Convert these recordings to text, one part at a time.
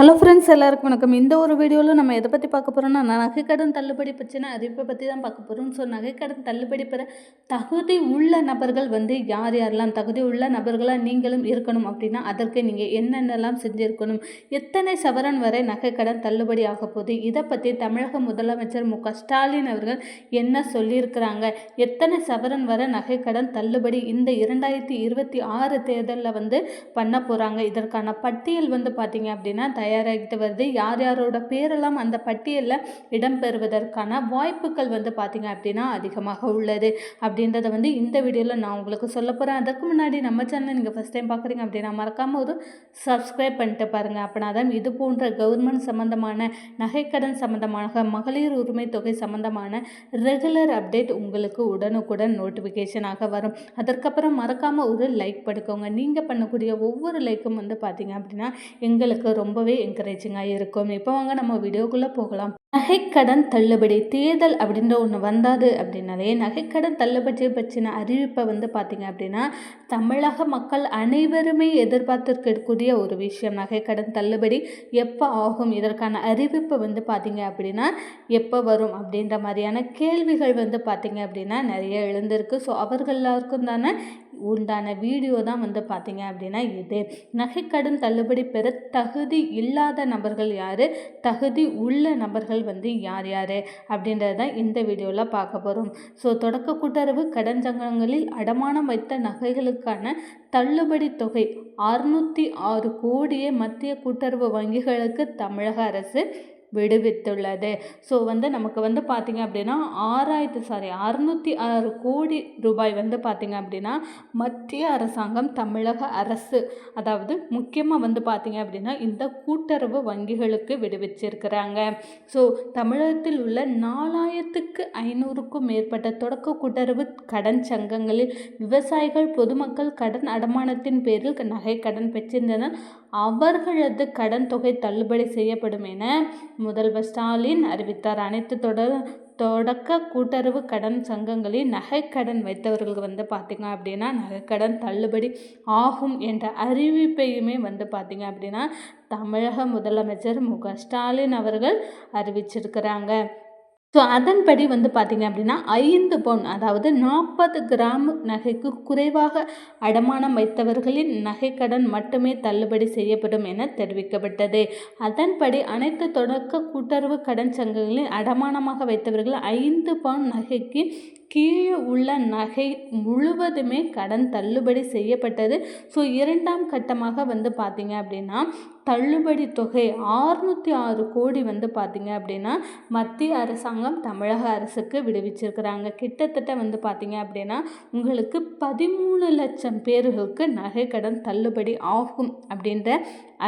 Hello friends எல்லாருக்கும் வணக்கம். இந்த ஒரு வீடியோவில் நம்ம எதை பற்றி பார்க்க போகிறோம்னா நகைக்கடன் தள்ளுபடி பிரச்சனை அறிவிப்பை பற்றி தான் பார்க்க போகிறோம் ஸோ நகைக்கடன் தள்ளுபடி பெற தகுதி உள்ள நபர்கள் வந்து யார் யாரெல்லாம் தகுதி உள்ள நபர்களாக நீங்களும் இருக்கணும் அப்படின்னா அதற்கு நீங்கள் என்னென்னலாம் செஞ்சுருக்கணும் எத்தனை சவரன் வரை நகைக்கடன் தள்ளுபடி ஆக போகுது இதை பற்றி தமிழக முதலமைச்சர் மு க ஸ்டாலின் அவர்கள் என்ன சொல்லியிருக்கிறாங்க எத்தனை சவரன் வரை நகைக்கடன் தள்ளுபடி இந்த இரண்டாயிரத்தி இருபத்தி ஆறு தேர்தலில் வந்து பண்ண போகிறாங்க இதற்கான பட்டியல் வந்து பார்த்தீங்க அப்படின்னா தயாராகிட்டு வருது. யார் யாரோட பேரெல்லாம் அந்த பட்டியலில் இடம்பெறுவதற்கான வாய்ப்புகள் வந்து பார்த்திங்க அப்படின்னா அதிகமாக உள்ளது. அப்படின்றத வந்து இந்த வீடியோவில் நான் உங்களுக்கு சொல்ல போகிறேன் அதற்கு முன்னாடி நம்ம சேனலை நீங்கள் ஃபஸ்ட் டைம் பார்க்குறீங்க அப்படின்னா மறக்காமல் ஒரு சப்ஸ்கிரைப் பண்ணிட்டு பாருங்கள் அப்படின்னா தான் இது போன்ற கவர்மெண்ட் சம்மந்தமான நகைக்கடன் சம்மந்தமான மகளிர் உரிமை தொகை சம்மந்தமான ரெகுலர் அப்டேட் உங்களுக்கு உடனுக்குடன் நோட்டிஃபிகேஷனாக வரும். அதற்கப்புறம் மறக்காமல் ஒரு லைக் படுக்கோங்க. நீங்கள் பண்ணக்கூடிய ஒவ்வொரு லைக்கும் வந்து பார்த்தீங்க அப்படின்னா எங்களுக்கு ரொம்பவே என்கரேஜிங்காக இருக்கும். இப்போ வாங்க நம்ம வீடியோக்குள்ளே போகலாம். நகைக்கடன் தள்ளுபடி தேர்தல் அப்படின்ற ஒன்று வந்தாது அப்படின்னாலே நகைக்கடன் தள்ளுபடி பற்றின அறிவிப்பை வந்து பார்த்தீங்க அப்படின்னா தமிழக மக்கள் அனைவருமே எதிர்பார்த்துருக்கக்கூடிய ஒரு விஷயம். நகைக்கடன் தள்ளுபடி எப்போ ஆகும்? இதற்கான அறிவிப்பு வந்து பார்த்தீங்க அப்படின்னா எப்போ வரும் அப்படின்ற மாதிரியான கேள்விகள் வந்து பார்த்தீங்க அப்படின்னா நிறைய எழுந்திருக்கு. ஸோ அவர்கள் எல்லாருக்கும் தானே உண்டான வீடியோ தான் வந்து பார்த்தீங்க அப்படின்னா இது. நகைக்கடன் தள்ளுபடி பெற தகுதி இல்லாத நபர்கள் யார்? தகுதி உள்ள நபர்கள் வந்து யார் யார்? அப்படின்றது தான் இந்த வீடியோவில் பார்க்க போகிறோம் ஸோ தொடக்க கூட்டுறவு கடன் சங்கங்களில் அடமானம் வைத்த நகைகளுக்கான தள்ளுபடி தொகை அறுநூற்றி ஆறு கோடியை மத்திய கூட்டுறவு வங்கிகளுக்கு தமிழக அரசு விடுவித்துள்ளது. ஸோ வந்து நமக்கு வந்து பார்த்திங்க அப்படின்னா ஆறாயிரத்து சாரி அறுநூற்றி ஆறு கோடி ரூபாய் வந்து பார்த்திங்க அப்படின்னா மத்திய அரசாங்கம் தமிழக அரசு அதாவது முக்கியமாக வந்து பார்த்திங்க அப்படின்னா இந்த கூட்டுறவு வங்கிகளுக்கு விடுவிச்சிருக்கிறாங்க. ஸோ தமிழகத்தில் உள்ள நாலாயிரத்துக்கு ஐநூறுக்கும் மேற்பட்ட தொடக்க கூட்டுறவு கடன் சங்கங்களில் விவசாயிகள் பொதுமக்கள் கடன் அடமானத்தின் பேரில் நகை கடன் பெற்றிருந்தனர். அவர்களது கடன் தொகை தள்ளுபடி செய்யப்படும் என முதல்வர் ஸ்டாலின் அறிவித்தார். அனைத்து தொடர் தொடக்க கூட்டுறவு கடன் சங்கங்களில் நகைக்கடன் வைத்தவர்களுக்கு வந்து பார்த்திங்க அப்படின்னா நகைக்கடன் தள்ளுபடி ஆகும் என்ற அறிவிப்பையுமே வந்து பார்த்திங்க அப்படின்னா தமிழக முதலமைச்சர் மு க ஸ்டாலின் அவர்கள் அறிவிச்சிருக்கிறாங்க. ஸோ அதன்படி வந்து பார்த்திங்க அப்படின்னா ஐந்து பவுன் அதாவது நாற்பது கிராம் நகைக்கு குறைவாக அடமானம் வைத்தவர்களின் நகைக்கடன் மட்டுமே தள்ளுபடி செய்யப்படும் என தெரிவிக்கப்பட்டது. அதன்படி அனைத்து தொடக்க கூட்டுறவு கடன் சங்கங்களின் அடமானமாக வைத்தவர்கள் ஐந்து பவுன் நகைக்கு கீழே உள்ள நகை முழுவதுமே கடன் தள்ளுபடி செய்யப்பட்டது. ஸோ இரண்டாம் கட்டமாக வந்து பார்த்திங்க அப்படின்னா தள்ளுபடி தொகை ஆறுநூற்றி ஆறு கோடி வந்து பார்த்திங்க அப்படின்னா மத்திய அரசாங்கம் தமிழக அரசுக்கு விடுவிச்சிருக்கிறாங்க. கிட்டத்தட்ட வந்து பார்த்திங்க அப்படின்னா உங்களுக்கு பதிமூணு லட்சம் பேர்களுக்கு நகை கடன் தள்ளுபடி ஆகும் அப்படின்ற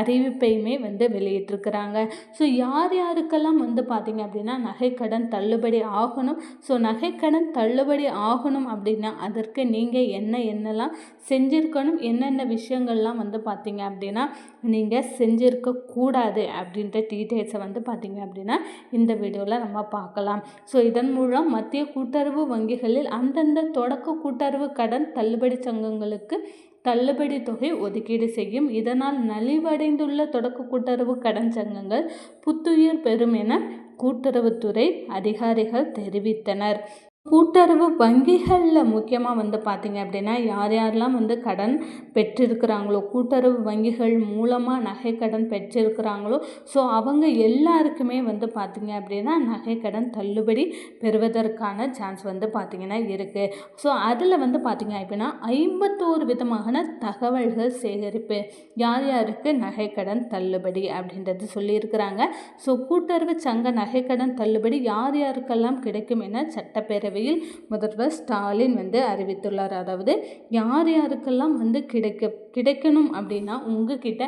அறிவிப்பையுமே வந்து வெளியிட்டிருக்கிறாங்க. ஸோ யார் யாருக்கெல்லாம் வந்து பார்த்திங்க அப்படின்னா நகைக்கடன் தள்ளுபடி ஆகணும். ஸோ நகைக்கடன் தள்ளுபடி ஆகணும் அப்படின்னா அதற்கு நீங்கள் என்ன என்னெல்லாம் செஞ்சுருக்கணும் என்னென்ன விஷயங்கள்லாம் வந்து பார்த்திங்க அப்படின்னா நீங்கள் செஞ்சுருக்க கூடாது அப்படின்ற டீட்டெயில்ஸை வந்து பார்த்திங்க அப்படின்னா இந்த வீடியோவில் நம்ம பார்க்கலாம். ஸோ இதன் மூலம் மத்திய கூட்டுறவு வங்கிகளில் அந்தந்த தொடக்க கூட்டுறவு கடன் தள்ளுபடி சங்கங்களுக்கு தள்ளுபடி தொகை ஒதுக்கீடு செய்யும். இதனால் நலிவடைந்துள்ள தொடக்க கூட்டுறவு கடன் சங்கங்கள் புத்துயிர் பெறும் என கூட்டுறவுத்துறை அதிகாரிகள் தெரிவித்தனர். கூட்டுறவு வங்கிகளில் முக்கியமாக வந்து பார்த்திங்க அப்படின்னா யார் யாரெல்லாம் வந்து கடன் பெற்றிருக்கிறாங்களோ கூட்டுறவு வங்கிகள் மூலமாக நகை கடன் பெற்றிருக்கிறாங்களோ ஸோ அவங்க எல்லாருக்குமே வந்து பார்த்திங்க அப்படின்னா நகை கடன் தள்ளுபடி பெறுவதற்கான சான்ஸ் வந்து பார்த்திங்கன்னா இருக்குது ஸோ அதில் வந்து பார்த்திங்க அப்படின்னா ஐம்பத்தோரு விதமான தகவல்கள் சேகரிப்பு யார் யாருக்கு நகை கடன் தள்ளுபடி அப்படின்றது சொல்லியிருக்கிறாங்க. ஸோ கூட்டுறவு சங்க நகை கடன் தள்ளுபடி யார் யாருக்கெல்லாம் கிடைக்கும் என சட்டப்பேரவை பேரவையில் முதல்வர் ஸ்டாலின் வந்து அறிவித்துள்ளார். அதாவது யார் யாருக்கெல்லாம் வந்து கிடைக்க கிடைக்கணும் அப்படின்னா உங்ககிட்ட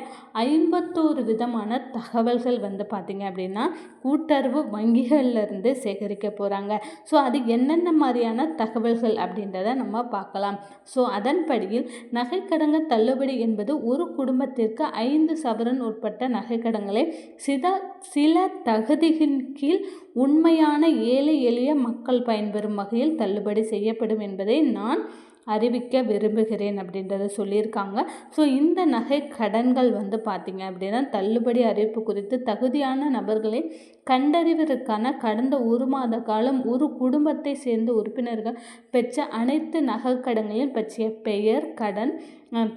ஐம்பத்தோரு விதமான தகவல்கள் வந்து பார்த்திங்க அப்படின்னா கூட்டுறவு வங்கிகள்லேருந்து சேகரிக்க போகிறாங்க ஸோ அது என்னென்ன மாதிரியான தகவல்கள் அப்படின்றத நம்ம பார்க்கலாம். ஸோ அதன்படியில் நகைக்கடங்க தள்ளுபடி என்பது ஒரு குடும்பத்திற்கு ஐந்து சவரன் உட்பட்ட நகைக்கடங்களை சித சில தகுதியின் கீழ் உண்மையான ஏழை எளிய மக்கள் பயன்பெறும் வகையில் தள்ளுபடி செய்யப்படும் என்பதை நான் அறிவிக்க விரும்புகிறேன் அப்படின்றத சொல்லியிருக்காங்க. ஸோ இந்த நகை கடன்கள் வந்து பார்த்திங்க அப்படின்னா தள்ளுபடி அறிவிப்பு குறித்து தகுதியான நபர்களை கண்டறிவதற்கான கடந்த ஒரு மாத காலம் ஒரு குடும்பத்தை சேர்ந்த உறுப்பினர்கள் பெற்ற அனைத்து நகைக்கடன்களையும் பற்றிய பெயர் கடன்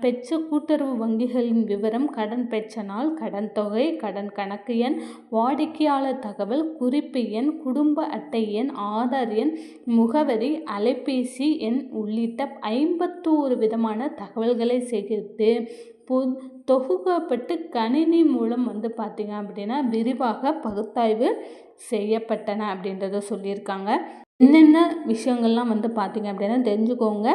பெற்ற கூட்டுறவு வங்கிகளின் விவரம் கடன் பெற்ற நாள் கடன் தொகை கடன் கணக்கு எண் வாடிக்கையாளர் தகவல் குறிப்பு எண் குடும்ப அட்டை எண் ஆதார் எண் முகவரி அலைபேசி எண் உள்ளிட்ட ஐம்பத்தோரு விதமான தகவல்களை சேகரித்து பொ தொகுக்கப்பட்டு கணினி மூலம் வந்து பார்த்திங்க அப்படின்னா விரிவாக பகுத்தாய்வு செய்யப்பட்டன அப்படின்றத சொல்லியிருக்காங்க. என்னென்ன விஷயங்கள்லாம் வந்து பார்த்திங்க அப்படின்னா தெரிஞ்சுக்கோங்க.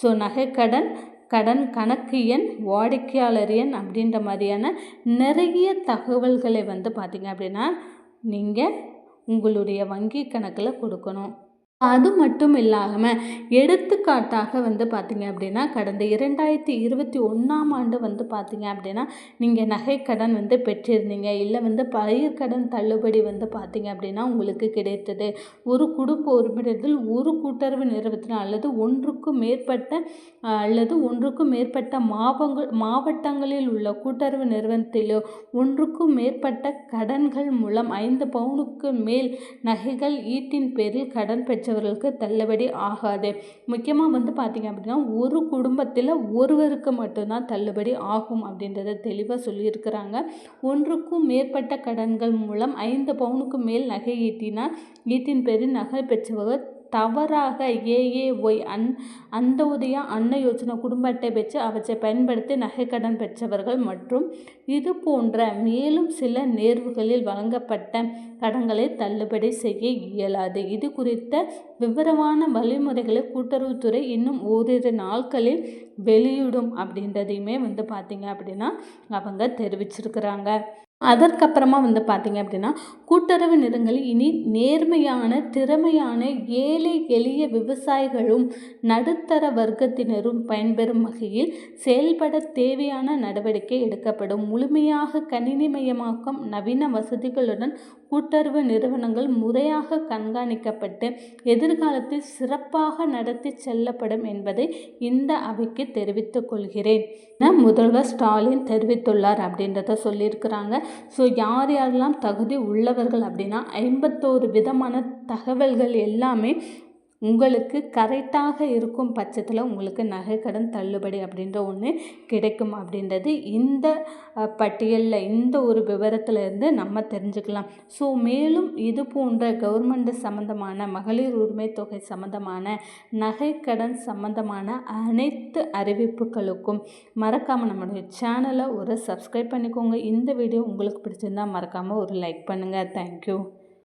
ஸோ நகைக்கடன் கடன் கணக்கு எண் வாடிக்கையாளர் எண் அப்படின்ற மாதிரியான நிறைய தகவல்களை வந்து பார்த்திங்க அப்படின்னா நீங்கள் உங்களுடைய வங்கி கணக்கில் கொடுக்கணும். அது மட்டும் இல்லாமல் எடுத்துக்காட்டாக வந்து பார்த்திங்க அப்படின்னா கடந்த இரண்டாயிரத்தி இருபத்தி ஒன்றாம் ஆண்டு வந்து பார்த்திங்க அப்படின்னா நீங்கள் நகைக்கடன் வந்து பெற்றிருந்தீங்க. இல்லை வந்து பயிர்க்கடன் தள்ளுபடி வந்து பார்த்திங்க அப்படின்னா உங்களுக்கு கிடைத்தது. ஒரு குடும்ப உறுப்பினர்கள் ஒரு கூட்டுறவு நிறுவனத்தில் அல்லது ஒன்றுக்கும் மேற்பட்ட அல்லது ஒன்றுக்கும் மேற்பட்ட மாவங்கள் மாவட்டங்களில் உள்ள கூட்டுறவு நிறுவனத்திலோ ஒன்றுக்கும் மேற்பட்ட கடன்கள் மூலம் ஐந்து பவுனுக்கு மேல் நகைகள் ஈட்டின் பேரில் கடன் பெற்ற பெற்றவர்களுக்கு தள்ளுபடி ஆகாது. முக்கியமாக வந்து பார்த்திங்க அப்படின்னா ஒரு குடும்பத்தில் ஒருவருக்கு மட்டும்தான் தள்ளுபடி ஆகும் அப்படின்றத தெளிவாக சொல்லியிருக்கிறாங்க. ஒன்றுக்கும் மேற்பட்ட கடன்கள் மூலம் ஐந்து பவுனுக்கு மேல் நகை ஈட்டினால் ஈட்டின் பேரில் நகை பெற்றவர்கள் தவறாக ஏஏஒய் அன் அந்தோதயா அன்ன யோஜனா குடும்ப அட்டை பெற்று அவற்றை பயன்படுத்தி நகைக்கடன் பெற்றவர்கள் மற்றும் இது போன்ற மேலும் சில நேர்வுகளில் வழங்கப்பட்ட கடன்களை தள்ளுபடி செய்ய இயலாது. இது குறித்த விவரமான வழிமுறைகளை கூட்டுறவுத்துறை இன்னும் ஓரிரு நாட்களில் வெளியிடும் அப்படின்றதையுமே வந்து பார்த்திங்க அப்படின்னா அவங்க தெரிவிச்சிருக்கிறாங்க. அதற்கப்புறமா வந்து பார்த்திங்க அப்படின்னா கூட்டுறவு நிறங்களில் இனி நேர்மையான திறமையான ஏழை எளிய விவசாயிகளும் நடுத்தர வர்க்கத்தினரும் பயன்பெறும் வகையில் செயல்பட தேவையான நடவடிக்கை எடுக்கப்படும். முழுமையாக கணினிமயமாக்கம் நவீன வசதிகளுடன் கூட்டுறவு நிறுவனங்கள் முறையாக கண்காணிக்கப்பட்டு எதிர்காலத்தில் சிறப்பாக நடத்தி செல்லப்படும் என்பதை இந்த அவைக்கு தெரிவித்துக் கொள்கிறேன். என முதல்வர் ஸ்டாலின் தெரிவித்துள்ளார் அப்படின்றத சொல்லியிருக்கிறாங்க. ஸோ யார் யாரெல்லாம் தகுதி உள்ளவர்கள் அப்படின்னா ஐம்பத்தோரு விதமான தகவல்கள் எல்லாமே உங்களுக்கு கரெக்டாக இருக்கும் பட்சத்தில் உங்களுக்கு நகைக்கடன் தள்ளுபடி அப்படின்ற ஒன்று கிடைக்கும் அப்படின்றது இந்த பட்டியலில் இந்த ஒரு விவரத்தில் இருந்து நம்ம தெரிஞ்சுக்கலாம். ஸோ மேலும் இது போன்ற கவர்மெண்ட் சம்மந்தமான மகளிர் உரிமை தொகை சம்மந்தமான நகைக்கடன் சம்மந்தமான அனைத்து அறிவிப்புகளுக்கும் மறக்காமல் நம்மளுடைய சேனலை ஒரு சப்ஸ்கிரைப் பண்ணிக்கோங்க. இந்த வீடியோ உங்களுக்கு பிடிச்சிருந்தால் மறக்காமல் ஒரு லைக் பண்ணுங்கள் தேங்க்யூ